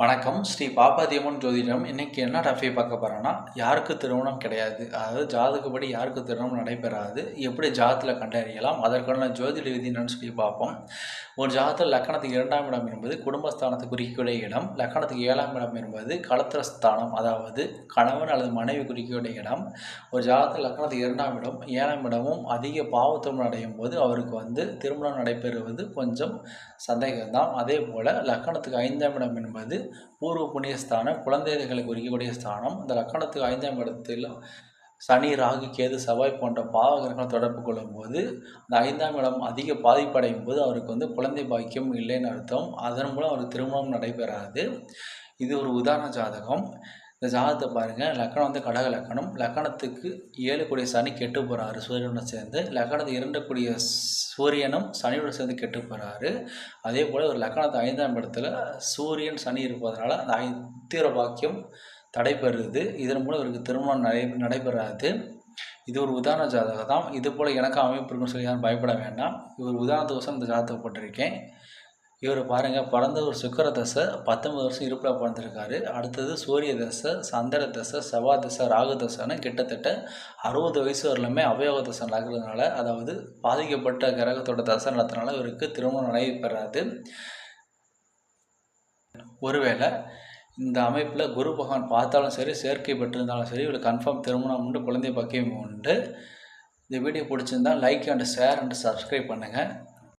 வணக்கம். ஸ்ரீ பாப்பாதியம்மன் ஜோதிடம். இன்னைக்கு என்ன டஃபை பார்க்க போகிறோன்னா யாருக்கு திருமணம் கிடையாது? அதாவது ஜாதகப்படி யாருக்கு திருமணம் நடைபெறாது? எப்படி ஜாதத்தில் கண்டறியலாம்? அதற்கான ஜோதிட விதி என்னன்னு சொல்லி பார்ப்போம். ஒரு ஜாதத்தில் லக்கணத்துக்கு இரண்டாம் இடம் என்பது குடும்பஸ்தானத்துக்கு குறிக்கக்கூடிய இடம். லக்கணத்துக்கு ஏழாம் இடம் என்பது களத்திரஸ்தானம் அதாவது கணவன் அல்லது மனைவி குறிக்கக்கூடிய இடம். ஒரு ஜாதத்தில் லக்கணத்துக்கு இரண்டாம் இடம் ஏழாம் இடமும் அதிக பாவத்துவம் அடையும் போது அவருக்கு வந்து திருமணம் நடைபெறுவது கொஞ்சம் சந்தேகம்தான். அதே போல் லக்கணத்துக்கு ஐந்தாம் இடம் என்பது பூர்வ புண்ணிய ஸ்தானம் குழந்தைகளை குறிக்கக்கூடிய ஸ்தானம். இந்த லக்கணத்துக்கு ஐந்தாம் இடத்தில் சனி ராகு கேது செவ்வாய் போன்ற பாவகர்கள் தொடர்பு கொள்ளும்போது அந்த ஐந்தாம் இடம் அதிக பாதிப்படையும் போது அவருக்கு வந்து குழந்தை பாக்கியம் இல்லைன்னு அர்த்தம். அதன் மூலம் அவருக்கு திருமணம் நடைபெறாது. இது ஒரு உதாரண ஜாதகம். இந்த ஜாதகத்தை பாருங்கள் லக்கணம் வந்து கடக லக்கணம். லக்கணத்துக்கு ஏழு கூடிய சனி கெட்டு போகிறாரு சூரியனுடன் சேர்ந்து லக்கணத்துக்கு இரண்டு கூடிய சூரியனும் சனியுடன் சேர்ந்து கெட்டு போகிறாரு அதே போல் ஒரு லக்கணத்து ஐந்தாம் இடத்துல சூரியன் சனி இருப்பதனால அந்த ஐ தீர பாக்கியம் தடைபெறுது. இதன் மூலம் இவருக்கு திருமணம் நடை நடைபெறாது. இது ஒரு உதாரண ஜாதகம் தான் இது போல் எனக்கு அமைப்பு இருக்குன்னு சொல்லி யாரும் பயப்பட வேண்டாம். இவர் உதாரணத்துக்கோசம் இந்த ஜாதகத்தை போட்டிருக்கேன். இவர் பாருங்கள் பிறந்த ஒரு சுக்கர தசை பத்தொம்பது வருஷம் இருப்பில் பிறந்திருக்காரு. அடுத்தது சூரிய தசை சந்திர தசை செவ்வாய் தசை ராகு தசைன்னு கிட்டத்தட்ட அறுபது வயசு வரலுமே அவயோக தசை நடக்கிறதுனால அதாவது பாதிக்கப்பட்ட கிரகத்தோட தசை நடத்துனால இவருக்கு திருமணம் நடைபெறாது ஒருவேளை இந்த அமைப்பில் குரு பகவான் பார்த்தாலும் சரி சேர்க்கை பெற்றிருந்தாலும் சரி இவருக்கு கன்ஃபார்ம் திருமணம் உண்டு குழந்தை பக்கியம் உண்டு. இந்த வீடியோ பிடிச்சிருந்தா like and share and subscribe பண்ணுங்கள்